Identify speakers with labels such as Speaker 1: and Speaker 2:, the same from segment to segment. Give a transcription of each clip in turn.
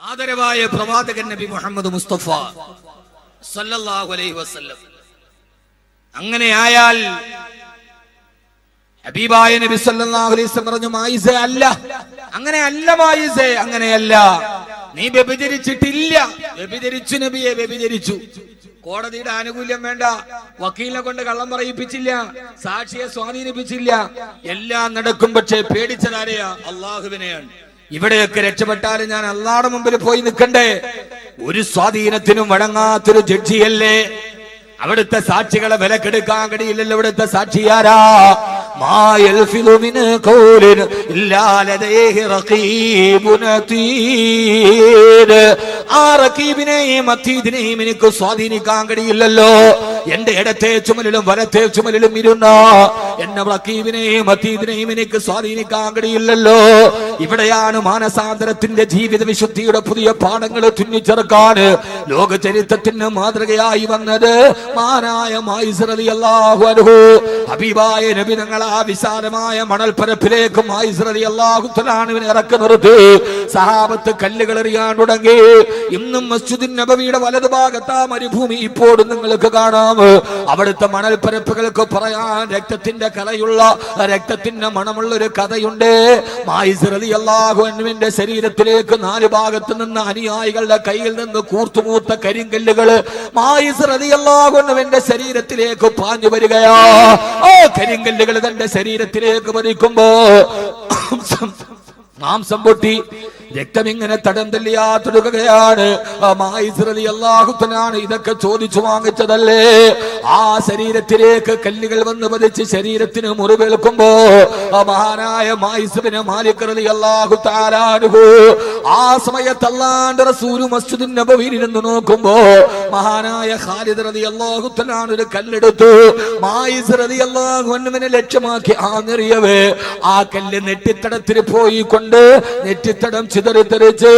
Speaker 1: ആദരവായ പ്രവാചകൻ നബി മുഹമ്മദ് മുസ്തഫ സല്ലല്ലാഹു അലൈഹി വസല്ലം. അങ്ങനെ ആയാൽ ഹബീബായ നബി സല്ലല്ലാഹു അലൈഹി വസല്ലം പറഞ്ഞു മായിസെ അല്ല. അങ്ങനെ അല്ല മായിസെ. അങ്ങനെയല്ല. നീ വ്യഭിചരിച്ചിട്ടില്ല. വ്യഭിചരിച്ചു നബിയെ വ്യഭിചരിച്ചു. കോടതിയുടെ ആനുകൂല്യം വേണ്ട. വക്കീലിനെ കൊണ്ട് കള്ളം പറയിപ്പിച്ചില്ല. സാക്ഷിയെ സ്വാധീനിപ്പിച്ചില്ല. എല്ലാം നടക്കും പക്ഷേ പേടിച്ചതാരെയാ? അള്ളാഹുവിനെയാണ് ഇവിടെയൊക്കെ രക്ഷപ്പെട്ടാലും ഞാൻ അള്ളാടെ മുമ്പിൽ പോയി നിൽക്കണ്ടേ? ഒരു സ്വാധീനത്തിനും വഴങ്ങാത്തൊരു ജഡ്ജിയല്ലേ? അവിടുത്തെ സാക്ഷികളെ വിലക്കെടുക്കാൻ കഴിയില്ലല്ലോ ഇവിടുത്തെ സാക്ഷിയാരാ? മായൽഫിലുമിന് إلا لديه رقيب അതീദ്. ആ റക്കീബിനെയും അത്തീദിനെയും എനിക്ക് സ്വാധീനിക്കാൻ കഴിയില്ലല്ലോ എന്റെ ഇടത്തെ ചുമലിലും വലത്തെ ചുമലിലും ഇരുന്ന എന്നെ റക്കീബിനെയും അത്തീദിനെയും എനിക്ക് സ്വാധീനിക്കാൻ കഴിയില്ലല്ലോ ഇവിടെയാണ് മാനസാന്തരത്തിന്റെ ജീവിത വിശുദ്ധിയുടെ പുതിയ പാഠങ്ങൾ തുന്നിച്ചേർക്കാൻ ലോക ചരിത്രത്തിന് മാതൃകയായി വന്നത് മാനായ മൈസ്രലി അള്ളാഹു അനുഹു അഭിവായ നബി ആ വിശാലമായ മണൽപ്പരപ്പിലേക്ക് മൈസ്രലി അല്ലാഹു തലാനുവിനെ ഇറക്കി നിർത്തി. സഹാബത്ത് കല്ലുകൾ എറിയാൻ തുടങ്ങി. ഇന്നും മസ്ജിദിൻ നബവിയുടെ വലതുഭാഗത്ത് ആ മരുഭൂമി ഇപ്പോഴും നിങ്ങൾക്ക് കാണാം. അവിടുത്തെ മണൽപ്പരപ്പുകൾക്ക് പറയാൻ രക്തത്തിന്റെ കലയുള്ള രക്തത്തിന്റെ മണമുള്ള ഒരു കഥയുണ്ട്. മൈസ്രലി അള്ളാഹു അനുവിന്റെ ശരീരത്തിലേക്ക് നാല് ഭാഗത്ത് നിന്ന് അനുയായികളുടെ കയ്യിൽ നിന്ന് കൂർത്തുമൂത്ത കരിങ്കല്ലുകൾ മായിസ്രതി അല്ലാഹുവിന്റെ ശരീരത്തിലേക്ക് പാഞ്ഞു വരികയാ. ആ കരിങ്കല്ലുകൾ തന്റെ ശരീരത്തിലേക്ക് പതിക്കുമ്പോ മാംസം പൊട്ടി. രക്തം ഇങ്ങനെ തടം തല്ലിയാത്തൊടുകയാണ് അള്ളാഹുത്തനാണ് ഇതൊക്കെ ചോദിച്ചു വാങ്ങിച്ചതല്ലേ? ആ ശരീരത്തിലേക്ക് കല്ലുകൾ വന്ന് പതിച്ച് ശരീരത്തിന് മുറിവേൽക്കുമ്പോ മഹാനായ മായിസുബിന് മാലിക്കറലി അള്ളാഹു താരാനുഹു ആ സമയത്ത് അല്ലാണ്ട് റസൂൽ മസ്ജിദിൻ നബവിയിരുന്ന് നോക്കുമ്പോ മഹാനായ ഖാലിദ് റതി അള്ളാഹുത്തനാണ് ഒരു കല്ലെടുത്തു. മായിസ് റതി അള്ളാഹുവിനെ ലക്ഷ്യമാക്കി ആ നിറിയവേ ആ കല്ല് നെറ്റിത്തടത്തിൽ പോയി കൊണ്ട് നെറ്റിത്തടം ചിതറിത്തെറിച്ച്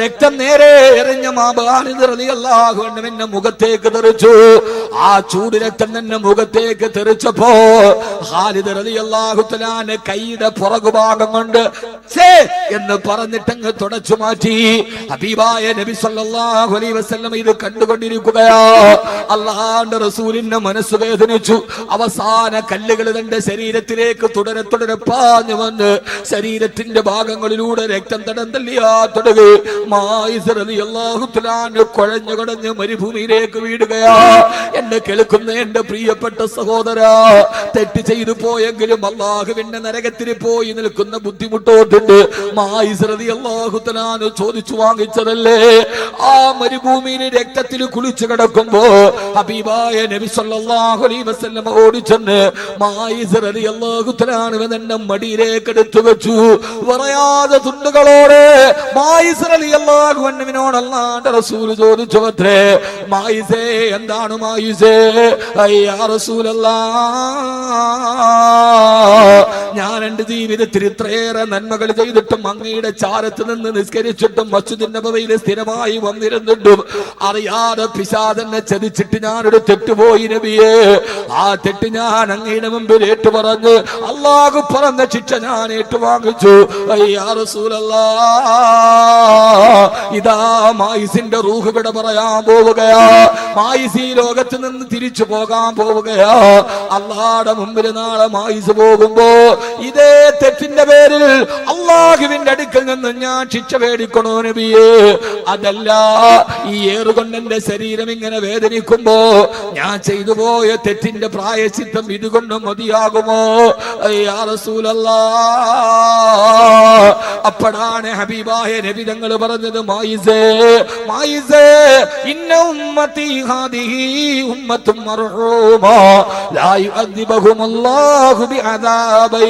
Speaker 1: രക്തം നേരെ എറിഞ്ഞ മാബാനിതറിയാഹുവിന്റെ മുഖത്തേക്ക് തെറിച്ചു. ആ ചൂട് രക്തം തന്നെ മുഖത്തേക്ക് തെറിച്ചപ്പോ ഖാലിദ് അള്ളാഹുത്തലാന് കൈയുടെ പുറകുഭാഗം കൊണ്ട് എന്ന് പറഞ്ഞിട്ടങ്ങ് തുടച്ചു മാറ്റി. ഹബീബായ നബി സല്ലല്ലാഹു അലൈഹി വസല്ലം ഇത് കണ്ടുകൊണ്ടിരിക്കുകയാ. അള്ളാഹാന്റെ റസൂലിന്റെ മനസ്സ് വേദനിച്ചു. അവസാന കല്ലുകൾ തന്റെ ശരീരത്തിലേക്ക് തുടരെ തുടരെ പാഞ്ഞു വന്ന് ശരീരത്തിന്റെ ഭാഗങ്ങളിലൂടെ രക്തം തടം തല്ലിയാ തുടങ്ങി മായിസറിയാഹുത്തലാന് കുഴഞ്ഞു കടഞ്ഞ് മരുഭൂമിയിലേക്ക് വീടുകയാ എന്നെ കേൾക്കുന്ന എന്റെ പ്രിയപ്പെട്ട സഹോദര തെറ്റ് ചെയ്തു പോയെങ്കിലും അള്ളാഹുവിന്റെ നരകത്തിൽ പോയി നിൽക്കുന്ന ബുദ്ധിമുട്ടോട്ടുണ്ട്. മായിസ്രതി അള്ളാഹുത്തലാന് ചോദിച്ചു വാങ്ങിച്ചതല്ലേ? ആ മരുഭൂമിയിൽ രക്തത്തിൽ കുളിച്ചു കിടക്കുമ്പോ ഹബീബായ നബി സല്ലല്ലാഹു അലൈഹി വസല്ലം ഓടിച്ചെന്ന് മായിസറതി അള്ളാഹുത്തലാണ് എന്നെ മടിയിലേക്ക് എടുത്തു വെച്ചു. പറയാതെ തുണ്ടുകളോടെ റസൂൽ എന്താണ് ഞാൻ എന്റെ ജീവിതത്തിൽ ഇത്രയേറെ നന്മകൾ ചെയ്തിട്ടും അങ്ങയുടെ ചാരത്ത് നിന്ന് നിസ്കരിച്ചിട്ടും മസ്ജിദിന്റെ നബവിയിൽ സ്ഥിരമായി വന്നിരുന്നിട്ടും അറിയാതെ പിശാദെന്നെ ചതിച്ചിട്ട് ഞാനൊരു തെറ്റുപോയി നബിയേ. ആ തെറ്റ് ഞാൻ അങ്ങയുടെ മുമ്പിൽ ഏറ്റു പറഞ്ഞ് അള്ളാഹു പറഞ്ഞ ശിക്ഷ ഞാൻ ഏറ്റുവാങ്ങിച്ചു. അയ്യാ റസൂലല്ലാ ഇതാ മായിസിന്റെ റൂഹ് വിട പറയാൻ പോവുകയാ. മായിസ് ഈ ലോകത്ത് നിന്ന് തിരിച്ചു പോകാൻ പോവുകയാ. അള്ളാടെ മുമ്പിൽ നാളെ മായിസ് പോകുമ്പോ ഇതേ തെറ്റിന്റെ പേരിൽ അള്ളാഹുവിന്റെ അടുക്കൽ നിന്ന് ഞാൻ ശിക്ഷ മേടിക്കണോ നബിയേ? അതല്ല ഈ ഏറുകൊണ്ട് എന്റെ ശരീരം ഇങ്ങനെ വേദനിക്കുമ്പോ ഞാൻ ചെയ്തു പോയ തെറ്റിന്റെ പ്രായശിദ്ധം ഇതുകൊണ്ട് മതിയാകുമോ? അപ്പടാണ് അപ്പോഴാണ് ഹബീബായ നബി തങ്ങൾ പറഞ്ഞത് മായിസേ ഇന്ന ഉമ്മത്തി ഹാദിഹി ഉമ്മത്തും മർഹൂമാ ലാ യുഅദ്ദിബഹും അല്ലാഹു ബിഅദാബൈ.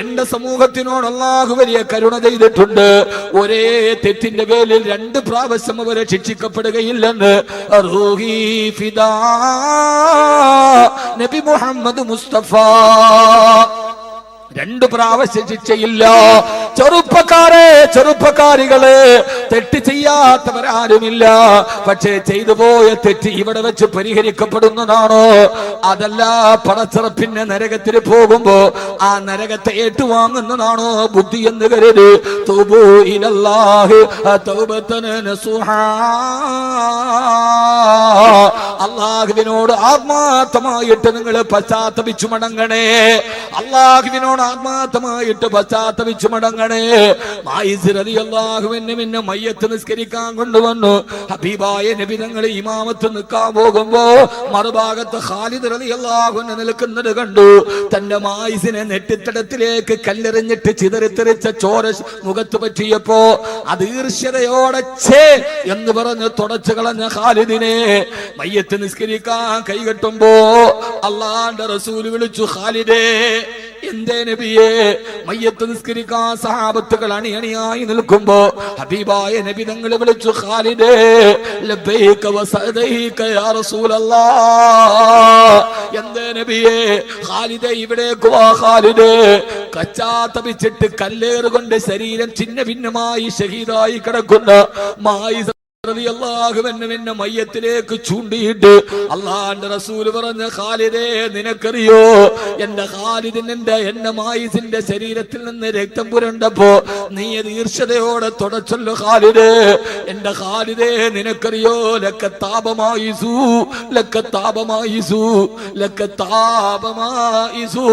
Speaker 1: എന്റെ സമൂഹത്തിനോട് അല്ലാഹു വലിയ കരുണ ചെയ്തിട്ടുണ്ട്. ഒരേ തെറ്റിന്റെ പേരിൽ രണ്ട് പ്രാവശ്യം അവരെ ശിക്ഷിക്കപ്പെടുകയില്ലെന്ന്. ഫിദാ നബി മുഹമ്മദ് മുസ്തഫ. രണ്ട് പ്രാവശ്യം ശിക്ഷയില്ല. ചെറുപ്പക്കാരെ ചെറുപ്പക്കാരികളെ തെറ്റ് ചെയ്യാത്തവരാരുമില്ല. പക്ഷേ ചെയ്തു പോയ തെറ്റ് ഇവിടെ വെച്ച് പരിഹരിക്കപ്പെടുന്നതാണോ? അതല്ല പടച്ചിറപ്പിന്റെ നരകത്തിൽ പോകുമ്പോ ആ നരകത്തെ ഏറ്റുവാങ്ങുന്നതാണോ? ബുദ്ധി എന്ന് കരുതി. അള്ളാഹുവിനോട് ആത്മാർത്ഥമായിട്ട് നിങ്ങൾ പശ്ചാത്തപിച്ചു മടങ്ങണേ. അള്ളാഹുവിനോട് ആത്മാർത്ഥമായിട്ട് പശ്ചാത്തപിച്ചു മടങ്ങണേ. അള്ളാഹുവിനെ പിന്നെ മയ്യത്ത് നിസ്കരിക്കാൻ കൊണ്ടുവന്നു. ഹബീബായ നബി ഞങ്ങൾ ഇമാമത്ത് നിൽക്കാൻ പോകുമ്പോ മറുഭാഗത്ത് ഖാലിദ് റലി അള്ളാഹുവിനെ നിൽക്കുന്നത് കണ്ടു. തന്റെ മായിസിനെ നെറ്റിത്തടത്തിലേക്ക് കല്ലെറിഞ്ഞിട്ട് ചിതറിത്തെറിച്ച ചോര മുഖത്ത് പറ്റിയപ്പോ അത് ഈർഷ്യതയോടെ ഛേ എന്ന് പറഞ്ഞ് തുടച്ചു കളഞ്ഞ ഖാലിദിനെ മയ്യത്ത് നിസ്കരിക്കാൻ കൈകെട്ടുമ്പോ അള്ളാന്റെ റസൂൽ വിളിച്ചു ഖാലിദേ എന്തേ നബിയെ മയ്യത്ത് നിസ്കരിക്കാൻ സഹാബത്തുകൾ അണിയണിയായി നിൽക്കുമ്പോ ഹബീബായ നബി തങ്ങൾ വിളിച്ചു ഖാലിദേ യാ നബിയെ ഖാലിദേ ഖാലിദേ. കല്ലേറുകൊണ്ട് ശരീരം ചിന്ന ഭിന്നമായി ഷഹീദായി കിടക്കുന്ന മായി എന്നെ മയ്യത്തിലേക്ക് ചൂണ്ടിയിട്ട് അള്ളാന്റെ റസൂൽ പറഞ്ഞ ഖാലിദേ നിനക്കറിയോ? എന്റെ ഖാലിദിന്റെ എന്റെ മായിസിന്റെ ശരീരത്തിൽ നിന്ന് രക്തം പുരണ്ടപ്പോ നീ അത് ഈർഷതയോടെ തുടച്ചല്ലോ ഖാലിദേ. എന്റെ ഖാലിദേ നിനക്കറിയോ? ലക്ക താപമായിസു ലക്ക താപമായിസു ലക്ക താപമായിസു.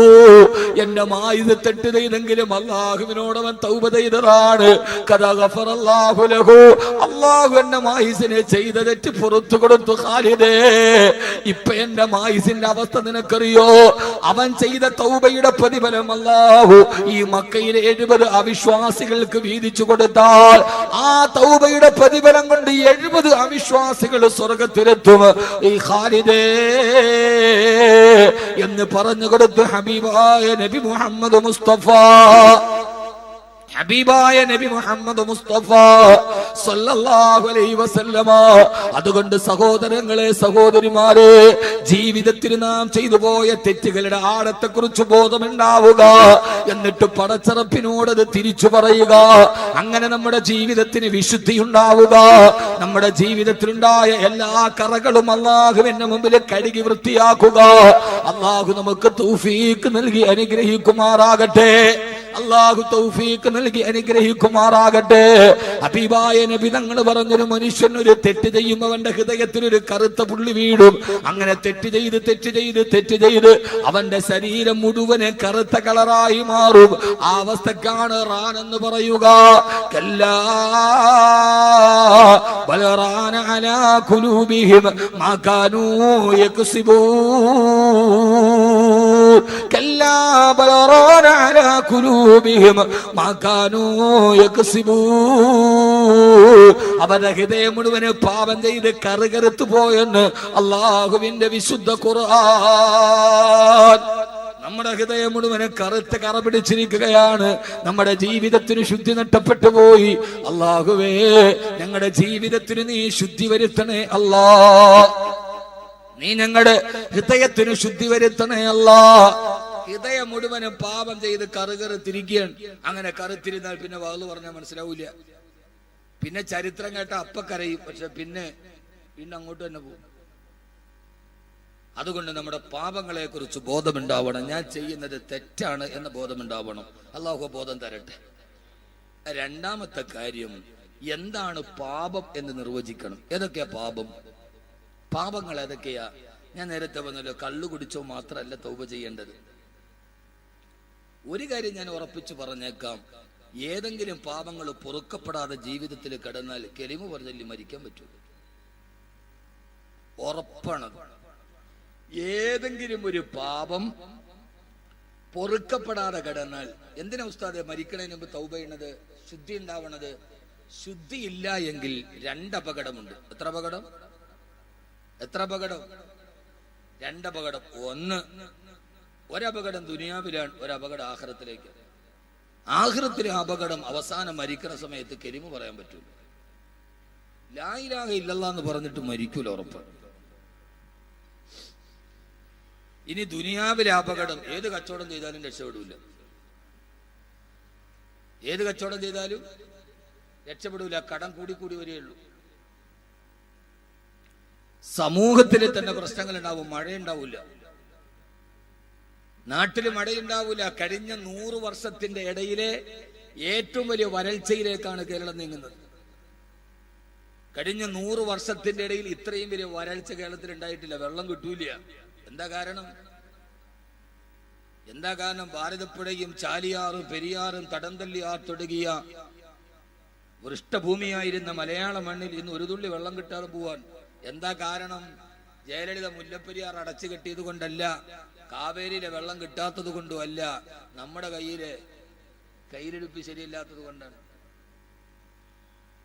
Speaker 1: എന്റെ മായിസ് തെട്ട് ചെയ്തെങ്കിലും അള്ളാഹുവിനോടവൻ തൗബ ചെയ്തതാണ്. കഥ ഗഫറല്ലാഹു ലഹു. അള്ളാഹു എന്റെ മായിസിനെ ചെയ്ത തെറ്റ് പുറത്തു കൊടുത്തു ഖാലിദേ. ഇപ്പൊ എന്റെ മായിസിന്റെ അവസ്ഥ നിനക്കറിയോ? അവൻ ചെയ്ത തൗബയുടെ പ്രതിഫലം അല്ലാഹു. ഈ മക്കയിലെ എഴുപത് അവിശ്വാസികൾക്ക് വീതിച്ചു കൊടുത്താൽ ആ തൗബയുടെ പ്രതിഫലം കൊണ്ട് എഴുപത് അവിശ്വാസികൾ സ്വർഗത്തിലെത്തും. ഈ ഖാലിദേ എന്ന് പറഞ്ഞു കൊടുത്തു ഹബീബായ നബി മുഹമ്മദ് മുസ്തഫ ഹബീബായ നബി മുഹമ്മദ് മുസ്തഫ സല്ലല്ലാഹു അലൈഹി വസല്ലമ. അതുകൊണ്ട് സഹോദരങ്ങളെ സഹോദരിമാരെ ജീവിതത്തിൽ നാം ചെയ്തു പോയ തെറ്റുകളുടെ ആഴത്തെ കുറിച്ച് ബോധമുണ്ടാവുക. എന്നിട്ട് പടച്ചറപ്പിനോട് അത് തിരിച്ചു പറയുക. അങ്ങനെ നമ്മുടെ ജീവിതത്തിന് വിശുദ്ധി ഉണ്ടാവുക നമ്മുടെ ജീവിതത്തിലുണ്ടായ എല്ലാ കറകളും അള്ളാഹുവിന്റെ മുമ്പിൽ കഴുകി വൃത്തിയാക്കുക. അള്ളാഹു നമുക്ക് തൂഫീക്ക് നൽകി അനുഗ്രഹിക്കുമാറാകട്ടെ. അള്ളാഹു തൗഫീക്ക് നൽകി അനുഗ്രഹിക്കുമാറാകട്ടെ. അഭിപായ നബി തങ്ങൾ പറഞ്ഞൊരു മനുഷ്യൻ ഒരു തെറ്റ് ചെയ്യുമ്പോൾ അവന്റെ ഹൃദയത്തിൽ ഒരു കറുത്ത പുള്ളി വീടും അങ്ങനെ തെറ്റ് ചെയ്ത് തെറ്റ് ചെയ്ത് തെറ്റ് ചെയ്ത് അവന്റെ ശരീരം മുഴുവൻ കറുത്ത കളറായി മാറും. ആ അവസ്ഥക്കാണ് റാൻ എന്ന് പറയുക. കല്ലാ بل ران على قلوبهم ما كانوا യക്സിബൂൻ അവരുടെ ഹൃദയം പാപം ചെയ്ത് കറുകറുത്തു പോയെന്ന് അള്ളാഹുവിന്റെ വിശുദ്ധ ഖുർആൻ. നമ്മുടെ ഹൃദയം മുഴുവൻ കറുത്ത് കറ പിടിച്ചിരിക്കുകയാണ് നമ്മുടെ ജീവിതത്തിന് ശുദ്ധി നഷ്ടപ്പെട്ടു പോയി. അള്ളാഹുവേ ഞങ്ങളുടെ ജീവിതത്തിന് നീ ശുദ്ധി വരുത്തണേ അല്ലാ. നീ ഞങ്ങളുടെ ഹൃദയത്തിന് ശുദ്ധി വരുത്തണേ അല്ലാ. ഹൃദയം മുഴുവനും പാപം ചെയ്ത് കറുകറുത്തിരിക്കുകയാണ് അങ്ങനെ കറുത്തിരുന്നാൽ പിന്നെ വാൾ പറഞ്ഞാൽ മനസ്സിലാവൂല പിന്നെ ചരിത്രം കേട്ട അപ്പ കരയും. പക്ഷെ പിന്നെ പിന്നെ അങ്ങോട്ട് തന്നെ പോകും. അതുകൊണ്ട് നമ്മുടെ പാപങ്ങളെ കുറിച്ച് ബോധമുണ്ടാവണം. ഞാൻ ചെയ്യുന്നത് തെറ്റാണ് എന്ന ബോധമുണ്ടാവണം. അള്ളാഹു ബോധം തരട്ടെ. രണ്ടാമത്തെ കാര്യം എന്താണ് പാപം എന്ന് നിർവചിക്കണം. ഏതൊക്കെയാ പാപം? പാപങ്ങൾ ഏതൊക്കെയാ? ഞാൻ നേരത്തെ പറഞ്ഞല്ലോ കള്ളു കുടിച്ചോ മാത്രമല്ല തൗബ ചെയ്യേണ്ടത്. ഒരു കാര്യം ഞാൻ ഉറപ്പിച്ചു പറഞ്ഞേക്കാം. ഏതെങ്കിലും പാപങ്ങൾ പൊറുക്കപ്പെടാതെ ജീവിതത്തിൽ കിടന്നാൽ കെലിമ പറഞ്ഞല്ലി മരിക്കാൻ പറ്റൂ. ഉറപ്പാണ്. ഏതെങ്കിലും ഒരു പാപം പൊറുക്കപ്പെടാതെ കിടന്നാൽ എന്തിനാ ഉസ്താദെ മരിക്കണതിന് മുമ്പ് തൗബ ചെയ്യണത്? ശുദ്ധി ഉണ്ടാവണത്. ശുദ്ധി ഇല്ല എങ്കിൽ രണ്ടപകടമുണ്ട് എത്ര അപകടം? എത്ര അപകടം? രണ്ടപകടം ഒന്ന് ഒരപകടം ദുനിയാവിലാണ് ഒരപകടം ആഹ്റത്തിലേക്ക്. ആഹ്റത്തിലെ അപകടം അവസാനം മരിക്കുന്ന സമയത്ത് കെരിമ പറയാൻ പറ്റൂല. ലായിലാഹ ഇല്ലല്ല എന്ന് പറഞ്ഞിട്ട് മരിക്കൂല ഉറപ്പ്. ഇനി ദുനിയാവിലെ അപകടം ഏത് കച്ചവടം ചെയ്താലും രക്ഷപ്പെടൂല. ഏത് കച്ചവടം ചെയ്താലും രക്ഷപ്പെടൂല. കടം കൂടി കൂടി വരികയുള്ളൂ സമൂഹത്തിൽ തന്നെ പ്രശ്നങ്ങൾ ഉണ്ടാവും മഴ ഉണ്ടാവില്ല നാട്ടിൽ മഴയുണ്ടാവില്ല കഴിഞ്ഞ നൂറ് വർഷത്തിന്റെ ഇടയിലെ ഏറ്റവും വലിയ വരൾച്ചയിലേക്കാണ് കേരളം നീങ്ങുന്നത്. കഴിഞ്ഞ നൂറ് വർഷത്തിന്റെ ഇടയിൽ ഇത്രയും വലിയ വരൾച്ച കേരളത്തിൽ ഉണ്ടായിട്ടില്ല. വെള്ളം കിട്ടൂല എന്താ കാരണം? എന്താ കാരണം? ഭാരതപ്പുഴയും ചാലിയാറും പെരിയാറും തടംതല്ലിയാർ തുടങ്ങിയ വൃഷ്ടഭൂമിയായിരുന്ന മലയാള മണ്ണിൽ ഇന്ന് ഒരു തുള്ളി വെള്ളം കിട്ടാതെ പോവാൻ എന്താ കാരണം? ജയലളിത മുല്ലപ്പെരിയാർ അടച്ചു കെട്ടിയത് കൊണ്ടല്ല കാവേരിയിലെ വെള്ളം കിട്ടാത്തത് കൊണ്ടും അല്ല നമ്മുടെ കയ്യിലെ കയ്യിലെടുപ്പ് ശരിയല്ലാത്തത് കൊണ്ടാണ്.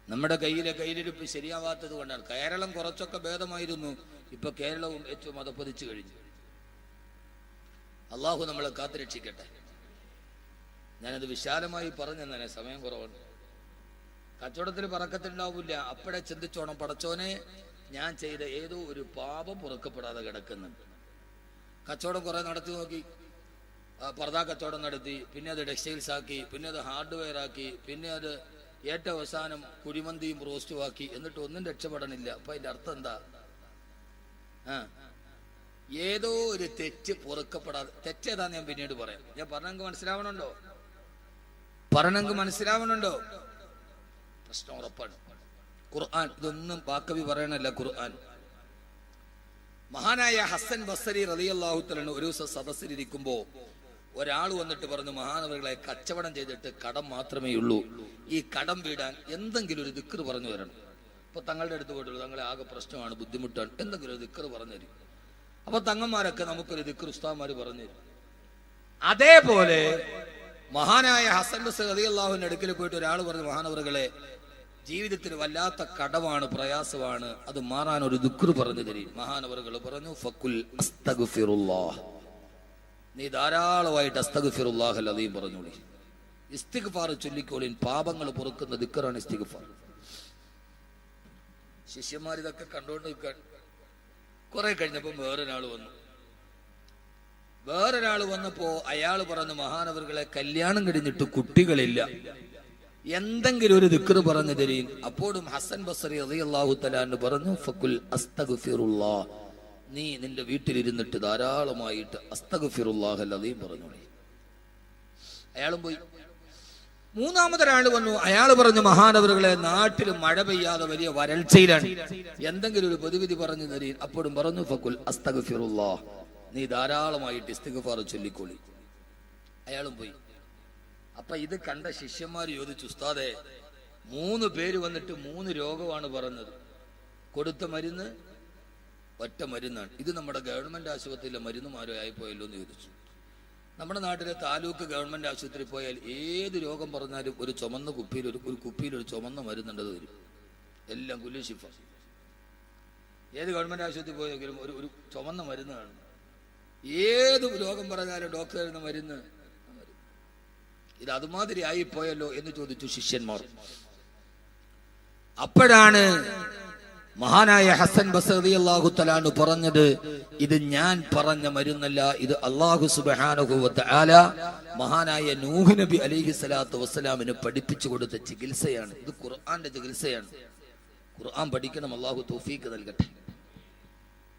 Speaker 1: നമ്മുടെ കയ്യിലെ കയ്യിലെടുപ്പ് ശരിയാവാത്തത് കൊണ്ടാണ്. കേരളം കുറച്ചൊക്കെ ഭേദമായിരുന്നു ഇപ്പൊ കേരളവും ഏറ്റവും മതപ്പൊതിച്ചു കഴിഞ്ഞു. അള്ളാഹു നമ്മളെ കാത്തുരക്ഷിക്കട്ടെ. ഞാനത് വിശാലമായി പറഞ്ഞു തന്നെ സമയം കുറവുണ്ട് കച്ചവടത്തിൽ പറക്കത്തുണ്ടാവില്ല. അപ്പോഴെ ചിന്തിച്ചോണം പടച്ചോനെ ഞാൻ ചെയ്ത ഏതോ ഒരു പാപം പുറക്കപ്പെടാതെ കിടക്കുന്നുണ്ട്. കച്ചവടം കുറെ നടത്തി നോക്കി. പർദാ കച്ചവടം നടത്തി പിന്നെ അത് ടെക്സ്റ്റൈൽസ് ആക്കി പിന്നെ അത് ഹാർഡ്വെയർ ആക്കി പിന്നെ അത് ഏറ്റവും അവസാനം കുഴിമന്തിയും റോസ്റ്റും ആക്കി എന്നിട്ട് ഒന്നും രക്ഷപ്പെടണില്ല. അപ്പൊ അതിന്റെ അർത്ഥം എന്താ? ഏതോ ഒരു തെറ്റ് പൊറുക്കപ്പെടാതെ തെറ്റേതാന്ന് ഞാൻ പിന്നീട് പറയാം. ഞാൻ പറഞ്ഞെങ്കിൽ മനസ്സിലാവണുണ്ടോ? പറഞ്ഞെങ്കിൽ മനസ്സിലാവണുണ്ടോ? പ്രശ്നം ഉറപ്പാണ്. ഖുർആൻ ഇതൊന്നും പാക്കവി പറയണല്ല ഖുർആൻ. മഹാനായ ഹസൻ ബസരി റളിയല്ലാഹു തആല ഒരു ദിവസം സദസ്സിലിരിക്കുമ്പോ ഒരാൾ വന്നിട്ട് പറഞ്ഞു മഹാനവരുകളെ കച്ചവടം ചെയ്തിട്ട് കടം മാത്രമേ ഉള്ളൂ. ഈ കടം വീടാൻ എന്തെങ്കിലും ഒരു ദിക്കർ പറഞ്ഞു തരണം. അപ്പൊ തങ്ങളുടെ അടുത്ത് പോയിട്ടുള്ളൂ തങ്ങളെ ആകെ പ്രശ്നമാണ് ബുദ്ധിമുട്ടാണ്. എന്തെങ്കിലും ഒരു ദിക്കർ പറഞ്ഞു തരും. അപ്പൊ തങ്ങന്മാരൊക്കെ നമുക്കൊരു ദിക്കർ ഉസ്താദ്മാര് പറഞ്ഞു തരും. അതേപോലെ മഹാനായ ഹസൻ ബസ് റതിയല്ലാഹുവിന്റെ അടുക്കൽ പോയിട്ട് ഒരാൾ പറഞ്ഞു മഹാനവറുകളെ ജീവിതത്തിൽ വല്ലാത്ത കടവാണ് പ്രയാസമാണ്. അത് മാറാൻ ഒരു ദുഃഖർ പറഞ്ഞു തരും. മഹാനവറുകൾ പറഞ്ഞു ഫക്കുൽ നീ ധാരാളമായിട്ട് അസ്തഗ്ഫിറുല്ലാഹ് അല്ലതീം പറഞ്ഞോളി. ഇസ്തിഗ്ഫാർ ചൊല്ലിക്കോളിൻ പാപങ്ങൾ പൊറുക്കുന്ന ദിക്കറാണ് ഇസ്തിഗ്ഫാർ. ശിഷ്യന്മാർ ഇതൊക്കെ കണ്ടുകൊണ്ട് നിൽക്കാൻ. കുറെ കഴിഞ്ഞപ്പോ വേറൊരാൾ വന്നു. വേറൊരാൾ വന്നപ്പോ അയാൾ പറഞ്ഞു മഹാനവറുകളെ കല്യാണം കഴിഞ്ഞിട്ട് കുട്ടികളില്ല. എന്തെങ്കിലും ഒരു ദിക്ർ പറഞ്ഞു തരീൻ. അപ്പോഴും ഹസൻ ബസറി റളിയല്ലാഹു തലാന്ന് പറഞ്ഞു ഫക്കുൽ അസ്തഗ്ഫിറുല്ലാ. നീ നിന്റെ വീട്ടിലിരുന്നിട്ട് ധാരാളമായിട്ട് അസ്തഗ്ഫിറുല്ലാഹ് അല്ലതീം പറഞ്ഞു അയാളും പോയി. മൂന്നാമതൊരാൾ വന്നു. അയാൾ പറഞ്ഞു മഹാനവറുകളെ നാട്ടിൽ മഴ പെയ്യാതെ വലിയ വരൾച്ചയിലാണ്. എന്തെങ്കിലും ഒരു പൊതുവിധി പറഞ്ഞു തരീൻ. അപ്പോഴും പറഞ്ഞു ഫക്കുൽ അസ്തഗ്ഫിറുല്ലാ. നീ ധാരാളമായിട്ട് ഇസ്തഗുഫാർ ചൊല്ലിക്കോളി. അയാളും പോയി. അപ്പൊ ഇത് കണ്ട ശിഷ്യന്മാർ ചോദിച്ചു ഉസ്താദെ മൂന്ന് പേര് വന്നിട്ട് മൂന്ന് രോഗമാണ് പറഞ്ഞത് കൊടുത്ത മരുന്ന് ഒറ്റ മരുന്നാണ്. ഇത് നമ്മുടെ ഗവൺമെന്റ് ആശുപത്രിയിലെ മരുന്നുമാരോ ആയിപ്പോയല്ലോ എന്ന് ചോദിച്ചു. നമ്മുടെ നാട്ടിലെ താലൂക്ക് ഗവൺമെന്റ് ആശുപത്രി പോയാൽ ഏത് രോഗം പറഞ്ഞാലും ഒരു ചുമന്ന കുപ്പിയിൽ ഒരു ഒരു കുപ്പിയിൽ ഒരു ചുമന്ന മരുന്നുണ്ടത് വരും. എല്ലാം കുല്ലു ഷിഫ ഏത് ഗവൺമെന്റ് ആശുപത്രി പോയെങ്കിലും ഒരു ഒരു ചുമന്ന മരുന്ന് കാണും ഏത് രോഗം പറഞ്ഞാലും ഡോക്ടർ തരുന്ന മരുന്ന് ഇത് അതുമാതിരി ആയിപ്പോയല്ലോ എന്ന് ചോദിച്ചു ശിഷ്യന്മാർ. അപ്പോഴാണ് മഹാനായ ഹസൻ ബസറി അള്ളാഹു തലാണ് പറഞ്ഞത് ഇത് ഞാൻ പറഞ്ഞ മരുന്നല്ല ഇത് അള്ളാഹു സുബാനുഭവത്ത് ആല മഹാനായ നൂഹ് നബി അലിഹി സ്വലാത്തു വസ്സലാമിന് പഠിപ്പിച്ചു കൊടുത്ത ചികിത്സയാണ്. ഇത് ഖുർആന്റെ ചികിത്സയാണ്. ഖുർആൻ പഠിക്കണം അള്ളാഹു തൗഫീക്ക് നൽകട്ടെ.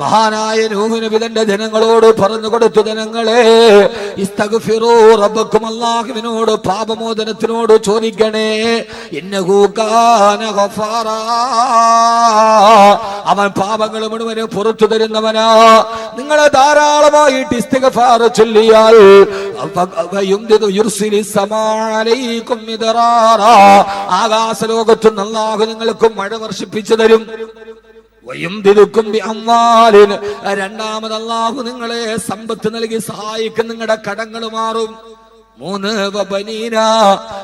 Speaker 2: മഹാനായ നൂഹ് നബി തന്റെ ജനങ്ങളോട് പറഞ്ഞു കൊടുത്തു ജനങ്ങളെ ഇസ്തഗ്ഫിറൂ റബ്ബക്കും അല്ലാഹുവിനോട് പാപമോചനത്തിനോട് ചോദിക്കണേ. ഇന്നഹു അവൻ പാപങ്ങൾ മുഴുവനും പുറത്തു തരുന്നവനാ. നിങ്ങളെ ധാരാളമായിട്ട് ഇസ്തിഗ്ഫാർ ചൊല്ലിയാൽ ആകാശ ലോകത്ത് അല്ലാഹു നിങ്ങൾക്ക് മഴ വർഷിപ്പിച്ചു തരും. രണ്ടാമത് അള്ളാഹു നിങ്ങളെ സമ്പത്ത് നൽകി സഹായിക്കും നിങ്ങളുടെ കടങ്ങൾ മാറും. മൂന്ന്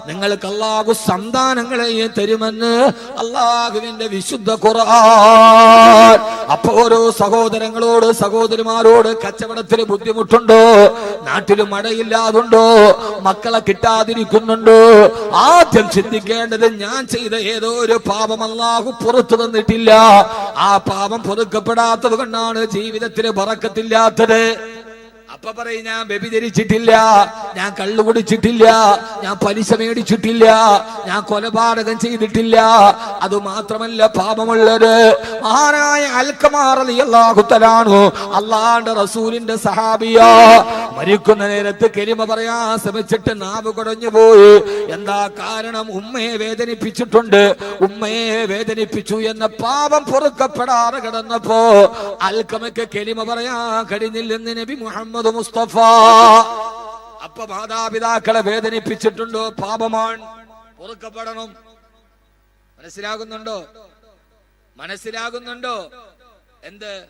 Speaker 2: നിങ്ങൾക്ക് അള്ളാഹു സന്താനങ്ങളെ തരുമെന്ന് അള്ളാഹുവിന്റെ വിശുദ്ധ ഖുർആൻ. അപ്പൊ ഓരോ സഹോദരങ്ങളോട് സഹോദരിമാരോട് കച്ചവടത്തിന് ബുദ്ധിമുട്ടുണ്ടോ? നാട്ടിൽ മഴയില്ലാതുണ്ടോ? മക്കളെ കിട്ടാതിരിക്കുന്നുണ്ടോ? ആദ്യം ചിന്തിക്കേണ്ടത് ഞാൻ ചെയ്ത ഏതോ ഒരു പാപം അള്ളാഹു പുറത്തു തന്നിട്ടില്ല. ആ പാപം പൊറുക്കപ്പെടാത്തത് കൊണ്ടാണ് ജീവിതത്തിന് പറക്കത്തില്ലാത്തത് അപ്പൊ പറയും ഞാൻ വ്യഭിചരിച്ചിട്ടില്ല ഞാൻ കള്ളു കുടിച്ചിട്ടില്ല ഞാൻ പലിശ മേടിച്ചിട്ടില്ല ഞാൻ കൊലപാതകം ചെയ്തിട്ടില്ല. അത് മാത്രമല്ല പാപമുള്ളത്. മഹാനായ അൽക്കമാറിയാഹുത്തലാണു അള്ളാന്റെ റസൂലിന്റെ സഹാബിയ മരിക്കുന്ന നേരത്ത് കരിമ പറയാ ശ്രമിച്ചിട്ട് നാവ് കുടഞ്ഞു പോയി. എന്താ കാരണം? ഉമ്മയെ വേദനിപ്പിച്ചിട്ടുണ്ട്. ഉമ്മയെ വേദനിപ്പിച്ചു എന്ന പാപം പൊറുക്കപ്പെടാതെ കിടന്നപ്പോ അൽക്കമയ്ക്ക് കെലിമ പറയാ കഴിഞ്ഞില്ലെന്ന് നബി മുഹമ്മദ് മുസ്തഫ. അപ്പൊ മാതാപിതാക്കളെ വേദനിപ്പിച്ചിട്ടുണ്ടോ? പാപമാണ്. പൊറുക്കപ്പെടണം. മനസ്സിലാകുന്നുണ്ടോ? മനസ്സിലാകുന്നുണ്ടോ? എന്ത്?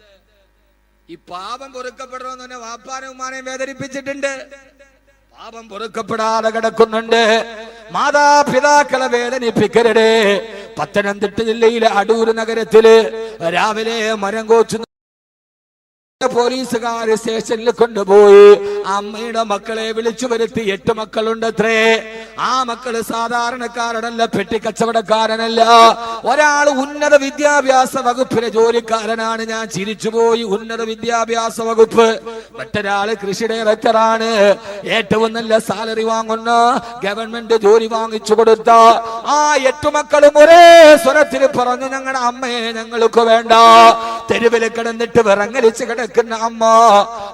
Speaker 2: ഈ പാപം പൊറുക്കപ്പെടണമെന്ന് തന്നെ വാപ്പാനും ഉമ്മാനെയും വേദനിപ്പിച്ചിട്ടുണ്ട്. പാപം പൊറുക്കപ്പെടാതെ കിടക്കുന്നുണ്ട്. മാതാപിതാക്കളെ വേദനിപ്പിക്കരുടെ പത്തനംതിട്ട ജില്ലയിലെ അടൂർ നഗരത്തിൽ രാവിലെ മരം കോച്ചു പോലീസുകാര് സ്റ്റേഷനിൽ കൊണ്ടുപോയി. അമ്മയുടെ മക്കളെ വിളിച്ചു വരുത്തി. എട്ട് മക്കളുണ്ടത്രേ. ആ മക്കൾ സാധാരണക്കാരനല്ല പെട്ടിക്കച്ചവടക്കാരനല്ല. ഒരാൾ ഉന്നത വിദ്യാഭ്യാസ വകുപ്പിലെ ജോലിക്കാരനാണ്. ഞാൻ ചിരിച്ചുപോയി. ഉന്നത വിദ്യാഭ്യാസ വകുപ്പ്. മറ്റൊരാൾ കൃഷി ഡയറക്ടറാണ്. ഏറ്റവും നല്ല സാലറി വാങ്ങുന്ന ഗവൺമെന്റ് ജോലി വാങ്ങിച്ചു കൊടുത്ത. ആ എട്ടു മക്കളും ഒരേ സ്വരത്തിൽ പറഞ്ഞു ഞങ്ങളുടെ അമ്മയെ ഞങ്ങൾക്ക് വേണ്ട. തെരുവിൽ കിടന്നിട്ട് വിറങ്ങലിച്ച് കിടക്കുന്ന അമ്മ.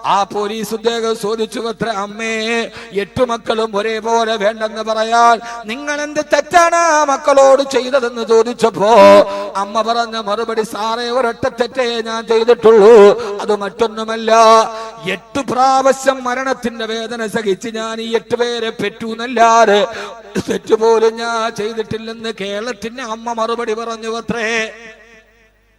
Speaker 2: ആ പോലീസ് ഉദ്യോഗം ചോദിച്ചു അത്ര അമ്മേ എട്ടു മക്കളും ഒരേപോലെ വേണ്ടെന്ന് പറയാൻ നിങ്ങൾ എന്ത് തെറ്റാണ് മക്കളോട് ചെയ്തതെന്ന് ചോദിച്ചപ്പോ അമ്മ പറഞ്ഞ മറുപടി സാറേ ഒരൊറ്റ തെറ്റേ ഞാൻ ചെയ്തിട്ടുള്ളൂ. അത് മറ്റൊന്നുമല്ല. എട്ടു പ്രാവശ്യം മരണത്തിന്റെ വേദന സഹിച്ച് ഞാൻ ഈ എട്ട് പേരെ പെറ്റൂന്നല്ലാതെ തെറ്റുപോലും ഞാൻ ചെയ്തിട്ടില്ലെന്ന് കേരളത്തിന്റെ അമ്മ മറുപടി പറഞ്ഞു അത്രേ.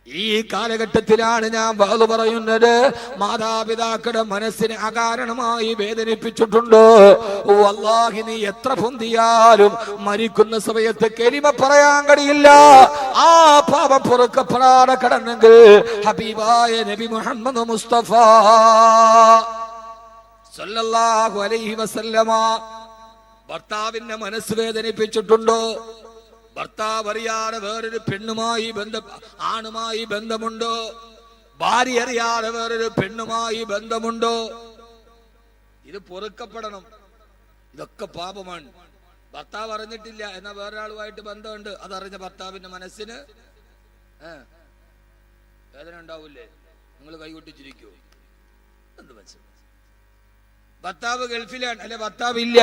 Speaker 2: ഈ കാലഘട്ടത്തിലാണ് ഞാൻ വാതു പറയുന്നത്. മാതാപിതാക്കളുടെ മനസ്സിനെ അകാരണമായി വേദനിപ്പിച്ചിട്ടുണ്ട്. വല്ലാഹി നീ എത്ര പൊന്തിയാലും മരിക്കുന്ന സമയത്ത് കരിമ പറയാൻ കഴിയില്ല. ആ പാപം പൊറുക്കപ്പെടാതെ കടന്നെങ്കിൽ ഹബീബായ നബി മുഹമ്മദ് മുസ്തഫ സല്ലല്ലാഹു അലൈഹി വസല്ലമ ഭർത്താവിന്റെ മനസ്സ് വേദനിപ്പിച്ചിട്ടുണ്ടോ. ഭർത്താവ് അറിയാതെ വേറൊരു പെണ്ണുമായി ബന്ധ ആണുമായി ബന്ധമുണ്ടോ? ഭാര്യ അറിയാതെ വേറൊരു പെണ്ണുമായി ബന്ധമുണ്ടോ? ഇത് പൊറുക്കപ്പെടണം. ഇതൊക്കെ പാപമാണ്. ഭർത്താവ് അറിഞ്ഞിട്ടില്ല എന്നാ വേറൊരാളുമായിട്ട് ബന്ധമുണ്ട്. അതറിഞ്ഞ ഭർത്താവിന്റെ മനസ്സിന് വേദന ഉണ്ടാവില്ലേ? നിങ്ങൾ കൈകൊട്ടിച്ചിരിക്കുവോ എന്ത് മനസ്സിലാവും ഭർത്താവ് ഗൾഫിലാണ്. അല്ലെ ഭർത്താവ് ഇല്ല.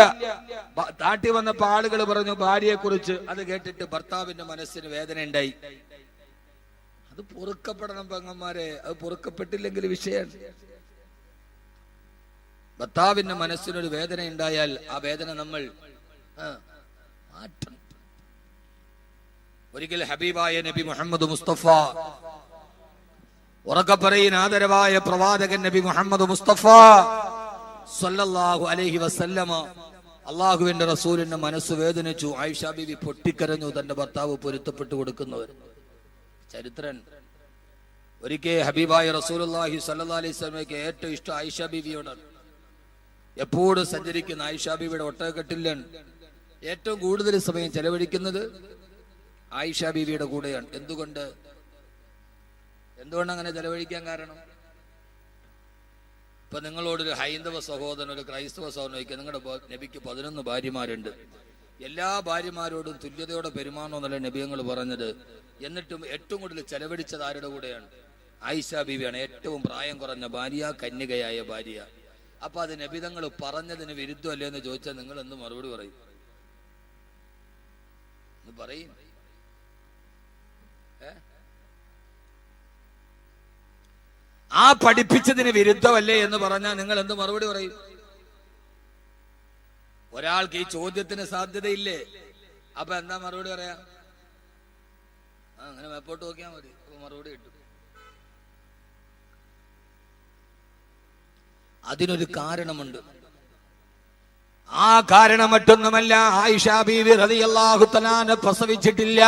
Speaker 2: താട്ടി വന്നപ്പോ ആളുകൾ പറഞ്ഞു ഭാര്യയെ കുറിച്ച് അത് കേട്ടിട്ട് ഭർത്താവിന്റെ മനസ്സിന് വേദന ഉണ്ടായി. അത് പൊറുക്കപ്പെടണം പെങ്ങന്മാരെ. അത് പൊറുക്കപ്പെട്ടില്ലെങ്കിൽ വിഷയം. ഭർത്താവിന്റെ മനസ്സിനൊരു വേദന ഉണ്ടായാൽ ആ വേദന നമ്മൾ ഒരിക്കൽ ഹബീബായ നബി മുഹമ്മദ് മുസ്തഫ ഉറക്കപ്പറയിൻ ആദരവായ പ്രവാചകൻ നബി മുഹമ്മദ് മുസ്തഫ സല്ലല്ലാഹു അലൈഹി വസല്ലമ. അള്ളാഹുവിന്റെ റസൂലിന്റെ മനസ്സ് വേദനിച്ചു. ആയിഷ ബിബി പൊട്ടിക്കരഞ്ഞു. തന്റെ ഭർത്താവ് പൊരുത്തപ്പെട്ടു കൊടുക്കുന്നവർ. ചരിത്രൻ. ഒരിക്കൽ ഹബീബായ റസൂലുള്ളാഹി സല്ലല്ലാഹു അലൈഹി വസല്ലമയ്ക്ക് ഏറ്റവും ഇഷ്ടം ആയിഷ ബിബിയോട് എപ്പോഴും സഞ്ചരിക്കുന്ന ആയിഷ ബിബിയുടെ ഒട്ടകക്കെട്ടിലാണ് ഏറ്റവും കൂടുതൽ സമയം ചെലവഴിക്കുന്നത് ആയിഷ ബിബിയുടെ കൂടെയാണ്. എന്തുകൊണ്ട്? എന്തുകൊണ്ട് അങ്ങനെ ചെലവഴിക്കാൻ കാരണം? ഇപ്പൊ നിങ്ങളോടൊരു ഹൈന്ദവ സഹോദരൻ ഒരു ക്രൈസ്തവ സഹോദരൻ ചോദിക്കുക നിങ്ങളുടെ നബിക്ക് പതിനൊന്ന് ഭാര്യമാരുണ്ട്. എല്ലാ ഭാര്യമാരോടും തുല്യതയോടെ പെരുമാറണമെന്നല്ല നബിയങ്ങൾ പറഞ്ഞത്. എന്നിട്ടും ഏറ്റവും കൂടുതൽ ചെലവഴിച്ചത് ആരുടെ കൂടെയാണ്? ആയിഷ ബീവിയാണ്. ഏറ്റവും പ്രായം കുറഞ്ഞ ഭാര്യ കന്യകയായ ഭാര്യ. അപ്പൊ അത് നബിതങ്ങൾ പറഞ്ഞതിന് വിരുദ്ധമല്ലേ എന്ന് ചോദിച്ചാൽ നിങ്ങൾ എന്ത് മറുപടി പറയും? പറയും. ഏ? ആ പഠിപ്പിച്ചതിന് വിരുദ്ധമല്ലേ എന്ന് പറഞ്ഞാൽ നിങ്ങൾ എന്ത് മറുപടി പറയും? ഒരാൾക്ക് ഈ ചോദ്യത്തിന് സാധ്യതയില്ലേ? അപ്പൊ എന്താ മറുപടി പറയാ? അങ്ങനെ മേപ്പോട്ട് നോക്കിയാൽ മതി. മറുപടി കിട്ടും. അതിനൊരു കാരണമുണ്ട്. ആ കാരണം മറ്റൊന്നുമല്ല ആയിഷ ബീവി റളിയല്ലാഹു തആല പ്രസവിച്ചിട്ടില്ല.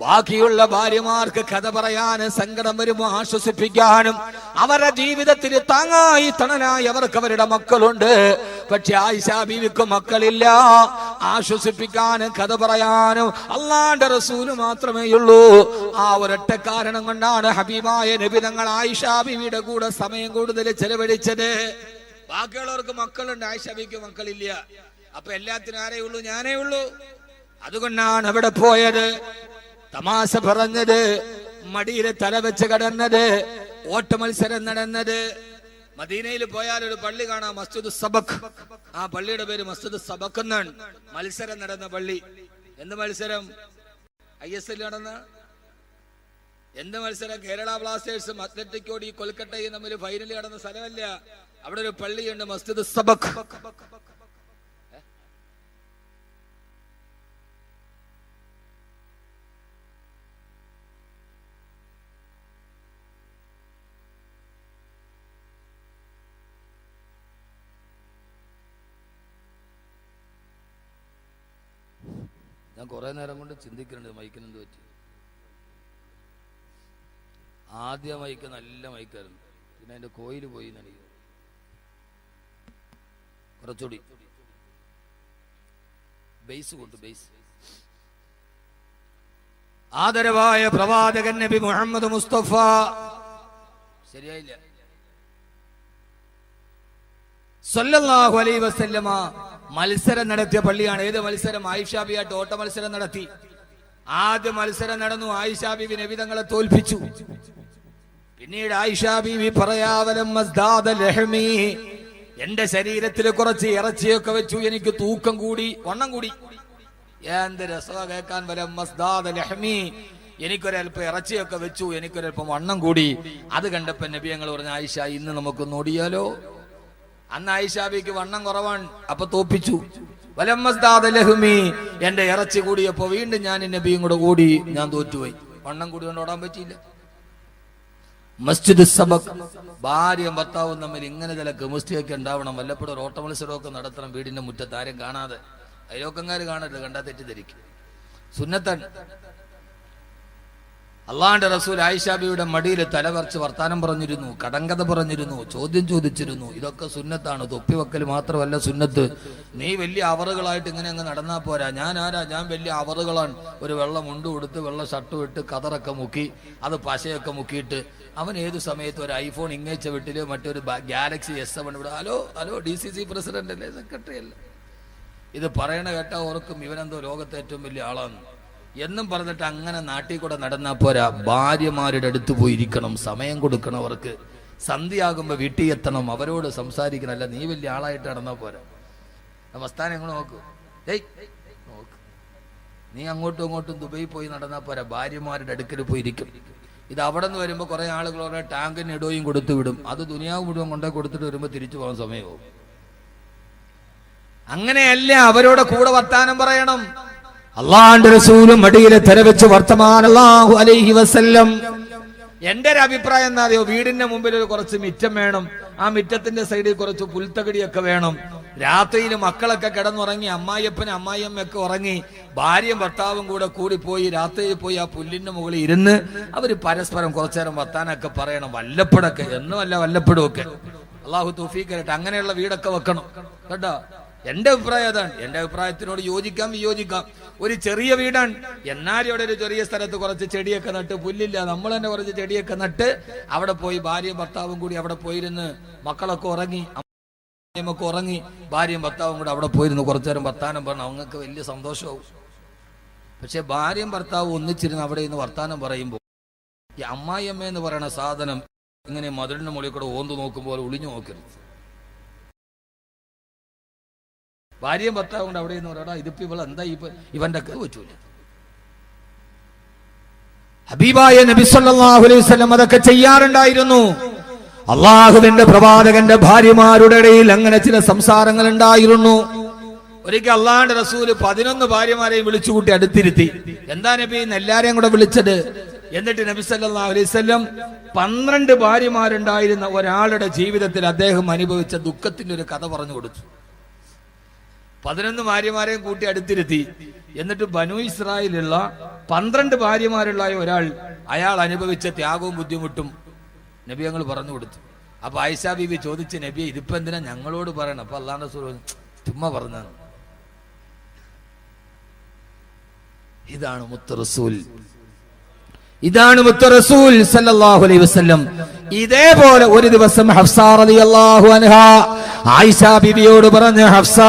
Speaker 2: ബാക്കിയുള്ള ഭാര്യമാർക്ക് കഥ പറയാനും സങ്കടം വരുമ്പോൾ ആശ്വസിപ്പിക്കാനും അവരുടെ ജീവിതത്തിൽ താങ്ങായി തണനായി അവർക്ക് അവരുടെ മക്കളുണ്ട്. പക്ഷെ ആയിഷ ബീവിക്ക് മക്കളില്ല. ആശ്വസിപ്പിക്കാനും കഥ പറയാനും അള്ളാന്റെ റസൂൽ മാത്രമേ ഉള്ളൂ ആ ഒരൊറ്റ കാരണം കൊണ്ടാണ് ഹബീബായ നബി തങ്ങൾ ആയിഷ ബീവിയുടെ കൂടെ സമയം കൂടുതൽ ചെലവഴിച്ചത്. ബാക്കിയുള്ളവർക്ക് മക്കളുണ്ട് ആയിഷബിക്ക് മക്കളില്ല. അപ്പൊ എല്ലാത്തിനും ആരേ ഉള്ളൂ ഞാനേ ഉള്ളൂ അതുകൊണ്ടാണ് അവിടെ പോയത്. തമാശ പറഞ്ഞത് മടിയിലെ തല വെച്ച് കടന്നത് ഓട്ട മത്സരം നടന്നത്. മദീനയിൽ പോയാൽ ഒരു പള്ളി കാണാം മസ്ജിദ് സബക്. ആ പള്ളിയുടെ പേര് മസ്ജിദ് സബക് എന്നാണ്. മത്സരം നടന്ന പള്ളി. എന്ത് മത്സരം? ഐ എസ് എൽ നടന്ന? എന്ത് മത്സരം? കേരള ബ്ലാസ്റ്റേഴ്സും അത്ലറ്റിക്കോട് ഈ കൊൽക്കട്ടയും തമ്മിൽ ഫൈനൽ നടന്ന സ്ഥലമല്ല. അവിടെ ഒരു പള്ളിയുണ്ട് മസ്ജിദ് സബക്.
Speaker 1: കുറെ നേരം കൊണ്ട് ചിന്തിക്കുന്നുണ്ട് മൈക്കിന് എന്ത് പറ്റി? ആദ്യ മൈക്ക് നല്ല മൈക്കായിരുന്നു. പിന്നെ അതിന്റെ കോയിൽ പോയി എനിക്ക് കുറച്ചുകൂടി. ബേസ് കൊണ്ട് ബേസ്
Speaker 2: ആദരവായ പ്രവാചകൻ നബി മുഹമ്മദ് മുസ്തഫ.
Speaker 1: ശരിയായില്ല.
Speaker 2: സല്ലല്ലാഹു അലൈഹി വസല്ലമ മത്സരം നടത്തിയ പള്ളിയാണ്. ഏത് മത്സരം? ആയിഷാബിയായിട്ട് ഓട്ട മത്സരം നടത്തി. ആദ്യ മത്സരം നടന്നു. ആയിഷാബിബി നബി തങ്ങളെ തോൽപ്പിച്ചു. പിന്നീട് ആയിഷാബിബി പറയാവലം എന്റെ ശരീരത്തിൽ കുറച്ച് ഇറച്ചിയൊക്കെ വെച്ചു. എനിക്ക് തൂക്കം കൂടി വണ്ണം കൂടി. എന്ത് രസമ കേൾക്കാൻ വലം മസ്ദാദ ലഹ്മി. എനിക്കൊരൽപ്പം ഇറച്ചിയൊക്കെ വെച്ചു. എനിക്കൊരൽപ്പം വണ്ണം കൂടി. അത് കണ്ടപ്പോ നബി ഞങ്ങൾ പറഞ്ഞ ആയിഷ ഇന്ന് നമുക്കൊന്ന് ഓടിയാലോ? അന്ന് ആയിഷാബിക്ക് വണ്ണം കുറവാണ്. അപ്പൊ തോപ്പിച്ചു. വലമ്മി എന്റെ ഇറച്ചി കൂടിയപ്പോ വീണ്ടും ഞാൻ നബിയും കൂടെ കൂടി ഞാൻ തോറ്റുപോയി. വണ്ണം കൂടി കൊണ്ട് ഓടാൻ പറ്റിയില്ല. മസ്ജിദ് സബക്. ഭാര്യയും ഭർത്താവും തമ്മിൽ ഇങ്ങനെ ചില കെമിസ്ട്രിയൊക്കെ ഉണ്ടാവണം. വല്ലപ്പോഴും ഒരു ഓട്ട മത്സരമൊക്കെ നടത്തണം വീടിന്റെ മുറ്റത്ത് ആരും കാണാതെ. അയലോക്കങ്കാർ കാണരുത് കണ്ടാ തെറ്റിദ്ധരിക്കും. സുന്നത്തൻ. അള്ളാന്റെ റസൂൽ ആയിഷാബിയുടെ മടിയിൽ തലവറച്ച് വർത്താനം പറഞ്ഞിരുന്നു കടങ്കഥ പറഞ്ഞിരുന്നു ചോദ്യം ചോദിച്ചിരുന്നു. ഇതൊക്കെ സുന്നത്താണ് തൊപ്പിവെക്കൽ മാത്രമല്ല സുന്നത്ത്. നീ വലിയ അവറുകളായിട്ട് ഇങ്ങനെ അങ്ങ് നടന്നാ പോരാ. ഞാൻ ആരാ? ഞാൻ വലിയ അവറുകളാണ്. ഒരു വെള്ളം മുണ്ടും കൊടുത്ത് വെള്ള ഷർട്ടും ഇട്ട് കതറൊക്കെ മുക്കി അത് പശയൊക്കെ മുക്കിയിട്ട്. അവൻ ഏത് സമയത്ത് ഒരു ഐഫോൺ ഇങ്ങേച്ച വീട്ടിലോ മറ്റൊരു ഗാലക്സി എസ് സെവൻ ഇവിടെ hello hello D C C president അല്ലേ സെക്രട്ടറി അല്ലേ? ഇത് പറയണ കേട്ടാ ഓർക്കും ഇവനെന്തോ ലോകത്തെ ഏറ്റവും വലിയ ആളാണ് എന്നും പറഞ്ഞിട്ട് അങ്ങനെ നാട്ടിൽ കൂടെ നടന്നാൽ പോരാ. ഭാര്യമാരുടെ അടുത്ത് പോയിരിക്കണം സമയം കൊടുക്കണം അവർക്ക്. സന്ധ്യയാകുമ്പോൾ വീട്ടിൽ എത്തണം അവരോട് സംസാരിക്കണം. അല്ല നീ വലിയ ആളായിട്ട് നടന്നാൽ പോരാ. അവസ്ഥാനം എങ്ങനെ നോക്കൂ. ഏയ് നോക്ക്. നീ അങ്ങോട്ടും ഇങ്ങോട്ടും ദുബൈ പോയി നടന്നാൽ പോരാ. ഭാര്യമാരുടെ അടുക്കൽ പോയിരിക്കും ഇത് അവിടെ നിന്ന് വരുമ്പോൾ കുറേ ആളുകൾ ഓരോ ടാങ്കിന് ഇടവും കൊടുത്തു വിടും. അത് ദുനിയാവ് മുഴുവൻ കൊണ്ടേ കൊടുത്തിട്ട് വരുമ്പോൾ തിരിച്ചു പോകാൻ സമയമാവും. അങ്ങനെയല്ല അവരോട് കൂടെ വർത്താനം പറയണം.
Speaker 1: അള്ളാന്റെ റസൂലും മടിയിലെ തെരവെച്ച് വർത്തമാന അലൈഹി വസല്ലം.
Speaker 2: എന്റെ ഒരു അഭിപ്രായം എന്താ അറിയോ? വീടിന്റെ മുമ്പിൽ ഒരു കുറച്ച് മിറ്റം വേണം. ആ മിറ്റത്തിന്റെ സൈഡിൽ കുറച്ച് പുൽത്തകടിയൊക്കെ വേണം. രാത്രിയിൽ മക്കളൊക്കെ കിടന്നുറങ്ങി അമ്മായിയപ്പനും അമ്മായിയമ്മയൊക്കെ ഉറങ്ങി ഭാര്യയും ഭർത്താവും കൂടെ കൂടി പോയി രാത്രിയിൽ പോയി ആ പുല്ലിന്റെ മുകളിൽ ഇരുന്ന് അവർ പരസ്പരം കുറച്ചേരം വർത്താനൊക്കെ പറയണം. വല്ലപ്പോഴൊക്കെ എന്നുമല്ല വല്ലപ്പോഴും ഒക്കെ അള്ളാഹു തൂഫീക്കരട്ടെ അങ്ങനെയുള്ള വീടൊക്കെ വെക്കണം. കേട്ടോ? എന്റെ അഭിപ്രായം അതാണ്. എന്റെ അഭിപ്രായത്തിനോട് യോജിക്കാം വിയോജിക്കാം. ഒരു ചെറിയ വീടാണ്. എന്നാലും അവിടെ ഒരു ചെറിയ സ്ഥലത്ത് കുറച്ച് ചെടിയൊക്കെ നട്ട് പുല്ലില്ല. നമ്മൾ തന്നെ കുറച്ച് ചെടിയൊക്കെ നട്ട് അവിടെ പോയി ഭാര്യയും ഭർത്താവും കൂടി അവിടെ പോയിരുന്ന് മക്കളൊക്കെ ഉറങ്ങി അമ്മയൊക്കെ ഉറങ്ങി ഭാര്യയും ഭർത്താവും കൂടി അവിടെ പോയിരുന്നു കുറച്ചു നേരം വർത്താനം പറഞ്ഞു. അവങ്ങൾക്ക് വലിയ സന്തോഷവും പക്ഷെ ഭാര്യയും ഭർത്താവും ഒന്നിച്ചിരുന്ന് അവിടെ നിന്ന് വർത്താനം പറയുമ്പോൾ ഈ അമ്മായിയമ്മ എന്ന് പറയുന്ന സാധനം ഇങ്ങനെ മധുരന്റെ മുകളിൽ കൂടെ ഓന്തു നോക്കുമ്പോൾ ഒളിഞ്ഞു നോക്കരുത്. ഭാര്യയും ഭർത്താവും കൊണ്ട് അവിടെ നിന്ന് പറയാ ഇതിപ്പോ ഇവൾ എന്താ ഇപ്പൊ ഇവന്റെ ഒക്കെ പറ്റൂല
Speaker 1: ഹബീബായ നബി സല്ലല്ലാഹു അലൈഹി വസല്ലം അതൊക്കെ ചെയ്യാറുണ്ടായിരുന്നു. അള്ളാഹുവിന്റെ പ്രവാചകന്റെ ഭാര്യമാരുടെ ഇടയിൽ അങ്ങനെ ചില സംസാരങ്ങൾ ഉണ്ടായിരുന്നു
Speaker 2: ഒരിക്കൽ അള്ളാഹുന്റെ റസൂൽ പതിനൊന്ന് ഭാര്യമാരെയും വിളിച്ചു കൂട്ടി അടുത്തിരുത്തി. എന്താ നബി എല്ലാരെയും കൂടെ വിളിച്ചത്? എന്നിട്ട് നബി സല്ലല്ലാഹു അലൈഹി വസല്ലം പന്ത്രണ്ട് ഭാര്യമാരുണ്ടായിരുന്ന ഒരാളുടെ ജീവിതത്തിൽ അദ്ദേഹം അനുഭവിച്ച ദുഃഖത്തിന്റെ ഒരു കഥ പറഞ്ഞു കൊടുത്തു.
Speaker 1: പതിനൊന്ന് ഭാര്യമാരെയും കൂട്ടി അടുത്തിരുത്തി. എന്നിട്ട് ബനു ഇസ്രായേലുള്ള പന്ത്രണ്ട് ഭാര്യമാരുള്ള ഒരാൾ അയാൾ അനുഭവിച്ച ത്യാഗവും ബുദ്ധിമുട്ടും നബി ഞങ്ങൾ പറഞ്ഞു കൊടുത്തു. അപ്പൊ ആയിഷാ ബീബി ചോദിച്ച് നബി ഇതിപ്പോ എന്തിനാ ഞങ്ങളോട് പറയണം? അപ്പൊ അള്ളാന്റെ പറഞ്ഞു, ചുമ്മാ പറഞ്ഞതാണ് ഇതാണ് മുത്തറസൂൽ. ഇതാണ് മുത്തറസൂൽ അലൈഹി വസല്ലം. ഇതേപോലെ ഒരു ദിവസം ഹഫ്സ റളിയല്ലാഹു അൻഹ ആയിഷ ബിബിയോട് പറഞ്ഞ ഹഫ്സ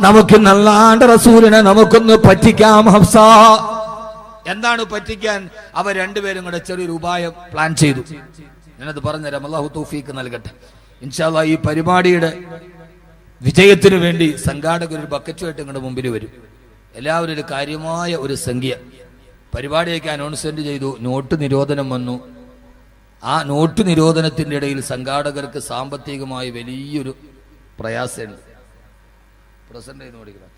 Speaker 1: നമുക്ക് നല്ലാണ്ട് റസൂലിനെ നമുക്കൊന്ന് പറ്റിക്കാം ഹഫ്സ. എന്താണ് പറ്റിക്കാൻ? അവർ രണ്ടുപേരും കൂടെ ചെറിയൊരു ഉപായം പ്ലാൻ ചെയ്തു. ഞാനത് പറഞ്ഞുതരാം. അള്ളാഹു തൗഫീക്ക് നൽകട്ടെ. ഇൻഷാല്ല ഈ പരിപാടിയുടെ വിജയത്തിനു വേണ്ടി സംഘാടകർ ഒരു ബക്കറ്റുമായിട്ട് നിങ്ങളുടെ മുമ്പിൽ വരും. എല്ലാവരും ഒരു കാര്യമായ ഒരു സംഖ്യ. പരിപാടിയൊക്കെ അനൗൺസ്മെന്റ് ചെയ്തു. നോട്ട് നിരോധനം വന്നു. ആ നോട്ട് നിരോധനത്തിന്റെ ഇടയിൽ സംഘാടകർക്ക് സാമ്പത്തികമായി വലിയൊരു പ്രയാസമുണ്ട്. പ്രസന്റ് ചെയ്ത് കൊടുക്കണം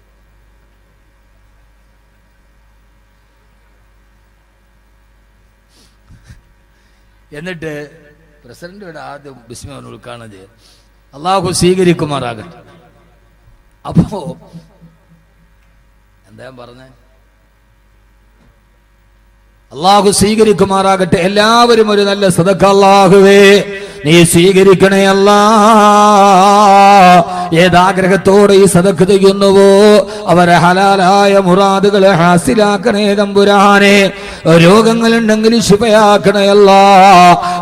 Speaker 1: എന്നിട്ട് പ്രസിഡന്റ് ഇവിടെ ആദ്യം ബിസ്മിയോൻ ഉൾക്കാണത് അള്ളാഹു സ്വീകരിക്കുമാറാകട്ടെ. അപ്പോ എന്താ പറഞ്ഞേ? അള്ളാഹു സ്വീകരിക്കുമാറാകട്ടെ. എല്ലാവരും ഒരു നല്ല സദക്ക അള്ളാഹുവേ നീ സ്വീകരിക്കണേ അല്ലാ. ഏതാഗ്രഹത്തോടെ ഈ സദക്ക് ചെയ്യുന്നുവോ? അവരെ ഹലാലായ മുറാദുകളെ ഹാസിലാക്കണേ തമ്പുരാനെ. രോഗങ്ങളുണ്ടെങ്കിൽ ശുഭയാക്കണയല്ല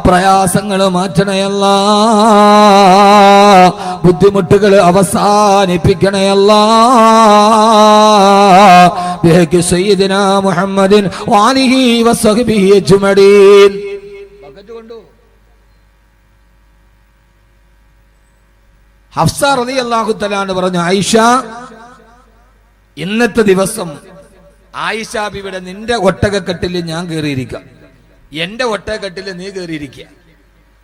Speaker 1: പ്രയാസങ്ങൾ മാറ്റണയല്ല. ബുദ്ധിമുട്ടുകൾ അവസാനിപ്പിക്കണയല്ല. സയ്യിദിനാ മുഹമ്മദിൻ വാലിഹി ഹഫ്സ പറഞ്ഞു ആയിഷ ഇന്നത്തെ ദിവസം ആയിഷ ബിവിടെ നിന്റെ ഒട്ടകക്കെട്ടിൽ ഞാൻ കയറിയിരിക്കാം എന്റെ ഒട്ടേക്കെട്ടിൽ നീ കയറിയിരിക്കുക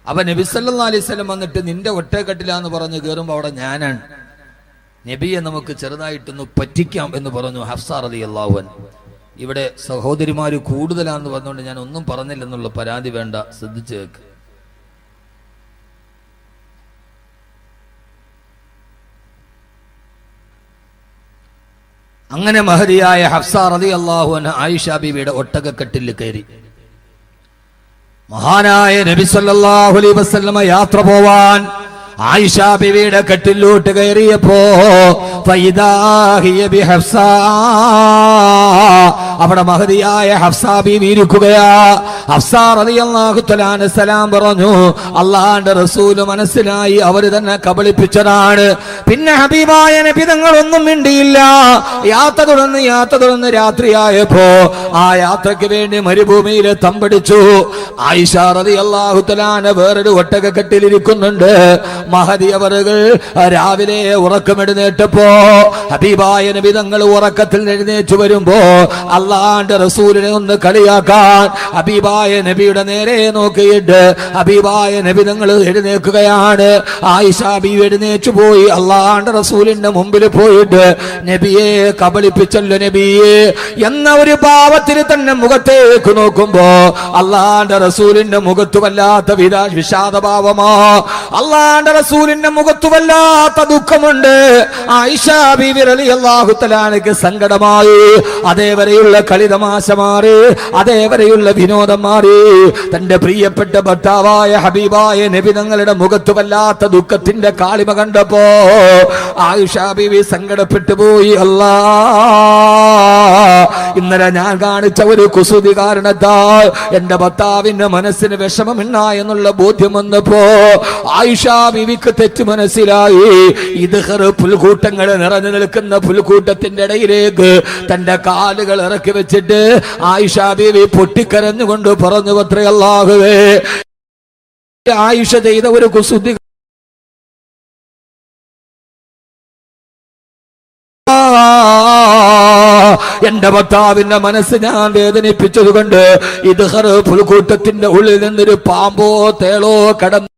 Speaker 1: അപ്പൊ നബി അലൈവല്ലം വന്നിട്ട് നിന്റെ ഒട്ടേക്കെട്ടിലാന്ന് പറഞ്ഞ് കയറുമ്പോ അവിടെ ഞാനാണ്. നബിയെ നമുക്ക് ചെറുതായിട്ടൊന്ന് പറ്റിക്കാം എന്ന് പറഞ്ഞു ഹഫ്സാർ അലി അള്ളാഹുൻ ഇവിടെ സഹോദരിമാർ കൂടുതലാന്ന് പറഞ്ഞുകൊണ്ട് ഞാൻ ഒന്നും പറഞ്ഞില്ലെന്നുള്ള പരാതി വേണ്ട ശ്രദ്ധിച്ചു കേൾക്ക് അങ്ങനെ മഹരിയായ ഹഫ്സാർ അലി അള്ളാഹുൻ ആയിഷ ബീവിയുടെ ഒട്ടകക്കെട്ടിൽ കയറി മഹാനായ നബി സല്ലല്ലാഹു അലൈഹി വസല്ലമ യാത്ര പോവാൻ ആയിഷ ബിവിയുടെ കട്ടിലോട്ട് കയറിയപ്പോ അവിടെ മഹതിയായ ഹഫ്സ ബിവി ഇരിക്കുകയാ. ഹഫ്സ റളിയല്ലാഹു തആല സലാം പറഞ്ഞു അള്ളാന്റെ റസൂൽ മനസ്സിലായി അവർ തന്നെ കബളിപ്പിച്ചതാണ്. പിന്നെ ഹബീബായ നബി തങ്ങളൊന്നും മിണ്ടിയില്ല യാത്ര തുടർന്ന് യാത്ര തുടർന്ന് രാത്രിയായപ്പോ ആ യാത്രയ്ക്ക് വേണ്ടി മരുഭൂമിയിൽ തമ്പടിച്ചു. ആയിഷാറതി അള്ളാഹുത്തലാന വേറൊരു ഒട്ടകക്കെട്ടിലിരിക്കുന്നുണ്ട്. മഹതി അവറുകൾ രാവിലെ ഉറക്കമെഴുന്നേറ്റപ്പോ ഹബീബായ നബി തങ്ങൾ ഉറക്കത്തിൽ എഴുന്നേറ്റ് വരുമ്പോ അള്ളാന്റെ റസൂലിനെ ഒന്ന് കളിയാക്കാൻ ഹബീബായ നബിയുടെ നേരെ നോക്കിയിട്ട് ഹബീബായ നബി തങ്ങൾ എഴുന്നേൽക്കുകയാണ്. ആയിഷ ബി എഴുന്നേറ്റ് പോയി അള്ളാന്റെ റസൂലിന്റെ മുമ്പിൽ പോയിട്ട് നബിയെ കബളിപ്പിച്ചല്ലോ നബിയെ. എന്ന ഒരു പാവത്തിന് തന്നെ മുഖത്തേക്ക് നോക്കുമ്പോ അള്ളാന്റെ റസൂലിന്റെ മുഖത്ത് വല്ലാത്ത വിഷാദഭാവമോ. അള്ളാന്റെ റസൂലിന്റെ മുഖത്ത് വല്ലാത്ത ദുഃഖമുണ്ട്. ആയിഷാ ബീവി റളിയല്ലാഹു തആലയ്ക്ക് സങ്കടമായി. അതേവരെയുള്ള കളിതമാശ മാറി അതേവരെയുള്ള വിനോദം മാറി തന്റെ പ്രിയപ്പെട്ട ഭർത്താവായ ഹബീബായ നബി തങ്ങളുടെ വല്ലാത്ത ദുഃഖത്തിന്റെ കാളിമ കണ്ടപ്പോ ആയിഷാ ബീവി സങ്കടപ്പെട്ടു പോയി. അല്ലാ ഇന്നലെ ഞാൻ കാണിച്ച ഒരു കുസൃതി കാരണത്താൽ എന്റെ ഭർത്താവിന്റെ മനസ്സിന് വിഷമമില്ല എന്നുള്ള ബോധ്യം വന്നപ്പോ ആയിഷ ബിവിക്ക് തെറ്റ് മനസ്സിലായി. ഇത് പുൽക്കൂട്ടങ്ങൾ നിറഞ്ഞു നിൽക്കുന്ന പുൽക്കൂട്ടത്തിന്റെ ഇടയിലേക്ക് തന്റെ കാലുകൾ ഇറക്കി വെച്ചിട്ട് ആയിഷാ ബിവി പൊട്ടിക്കരഞ്ഞുകൊണ്ട് പറഞ്ഞു പത്രയല്ലാകുവേ ആയിഷ ചെയ്ത ഒരു കുസൃതി എന്റെ ഭർത്താവിന്റെ മനസ്സ് ഞാൻ വേദനിപ്പിച്ചത് കൊണ്ട് ഇത് പുൽക്കൂട്ടത്തിന്റെ ഉള്ളിൽ നിന്നൊരു പാമ്പോ തേളോ കടന്നു